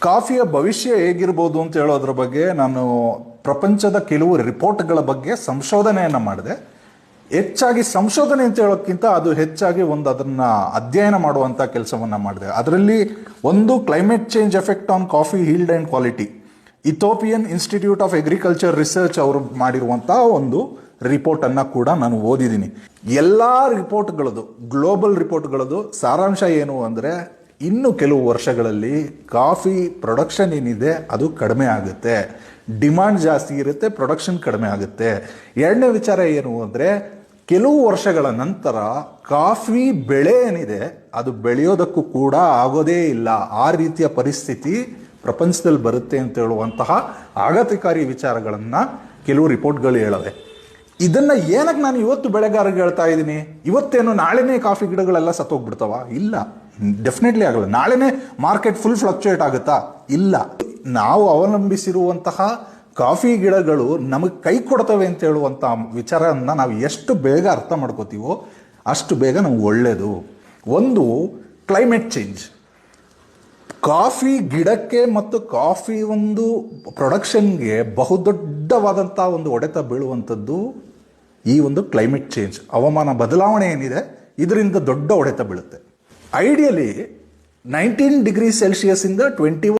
ಕಾಫಿಯ ಭವಿಷ್ಯ ಹೇಗಿರ್ಬೋದು ಅಂತ ಹೇಳೋದ್ರ ಬಗ್ಗೆ ನಾನು ಪ್ರಪಂಚದ ಕೆಲವು ರಿಪೋರ್ಟ್ಗಳ ಬಗ್ಗೆ ಸಂಶೋಧನೆಯನ್ನು ಮಾಡಿದೆ. ಹೆಚ್ಚಾಗಿ ಸಂಶೋಧನೆ ಅಂತ ಹೇಳೋಕ್ಕಿಂತ ಅದು ಹೆಚ್ಚಾಗಿ ಒಂದು ಅದನ್ನ ಅಧ್ಯಯನ ಮಾಡುವಂತ ಕೆಲಸವನ್ನ ಮಾಡಿದೆ. ಅದರಲ್ಲಿ ಒಂದು climate change effect on coffee yield and quality Ethiopian institute of agriculture research ಅವರು ಮಾಡಿರುವಂಥ ಒಂದು ರಿಪೋರ್ಟ್ ಅನ್ನ ಕೂಡ ನಾನು ಓದಿದ್ದೀನಿ. ಎಲ್ಲಾ ರಿಪೋರ್ಟ್ಗಳದು ಗ್ಲೋಬಲ್ ರಿಪೋರ್ಟ್ಗಳದು ಸಾರಾಂಶ ಏನು ಅಂದ್ರೆ ಇನ್ನು ಕೆಲವು ವರ್ಷಗಳಲ್ಲಿ ಕಾಫಿ ಪ್ರೊಡಕ್ಷನ್ ಏನಿದೆ, ಅದು ಕಡಿಮೆ ಆಗುತ್ತೆ. ಡಿಮಾಂಡ್ ಜಾಸ್ತಿ ಇರುತ್ತೆ ಪ್ರೊಡಕ್ಷನ್ ಕಡಿಮೆ ಆಗುತ್ತೆ. ಎರಡನೇ ವಿಚಾರ ಏನು ಅಂದರೆ, ಕೆಲವು ವರ್ಷಗಳ ನಂತರ ಕಾಫಿ ಬೆಳೆ ಏನಿದೆ, ಅದು ಬೆಳೆಯೋದಕ್ಕೂ ಕೂಡ ಆಗೋದೇ ಇಲ್ಲ. ಆ ರೀತಿಯ ಪರಿಸ್ಥಿತಿ ಪ್ರಪಂಚದಲ್ಲಿ ಬರುತ್ತೆ ಅಂತ ಹೇಳುವಂತಹ ಆಘಾತಕಾರಿ ವಿಚಾರಗಳನ್ನು ಕೆಲವು ರಿಪೋರ್ಟ್ಗಳು ಹೇಳವೆ. ಇದನ್ನ ಏನಕ್ಕೆ ನಾನು ಇವತ್ತು ಬೆಳೆಗಾರರಿಗೆ ಹೇಳ್ತಾ ಇದ್ದೀನಿ? ಇವತ್ತೇನು ನಾಳೆನೇ ಕಾಫಿ ಗಿಡಗಳೆಲ್ಲ ಸತ್ತೋಗ್ಬಿಡ್ತಾವ? ಇಲ್ಲ. ಡೆಫಿನೆಟ್ಲಿ ಆಗಲ್ಲ. ನಾಳೆನೇ ಮಾರ್ಕೆಟ್ ಫುಲ್ ಫ್ಲಕ್ಚುಯೇಟ್ ಆಗುತ್ತಾ? ಇಲ್ಲ. ನಾವು ಅವಲಂಬಿಸಿರುವಂತಹ ಕಾಫಿ ಗಿಡಗಳು ನಮಗೆ ಕೈ ಕೊಡ್ತವೆ ಅಂತ ಹೇಳುವಂಥ ವಿಚಾರವನ್ನು ನಾವು ಎಷ್ಟು ಬೇಗ ಅರ್ಥ ಮಾಡ್ಕೋತೀವೋ ಅಷ್ಟು ಬೇಗ ನಮ್ಗೆ ಒಳ್ಳೆಯದು ಒಂದು ಕ್ಲೈಮೇಟ್ ಚೇಂಜ್ ಕಾಫಿ ಗಿಡಕ್ಕೆ ಮತ್ತು ಕಾಫಿ ಒಂದು ಪ್ರೊಡಕ್ಷನ್ಗೆ ಬಹುದೊಡ್ಡವಾದಂಥ ಒಂದು ಒಡೆತ ಬೀಳುವಂಥದ್ದು ಈ ಒಂದು ಕ್ಲೈಮೇಟ್ ಚೇಂಜ್ ಹವಾಮಾನ ಬದಲಾವಣೆ ಏನಿದೆ? ಇದರಿಂದ ದೊಡ್ಡ ಒಡೆತ ಬೀಳುತ್ತೆ. Ideally, 19 degrees Celsius in the 21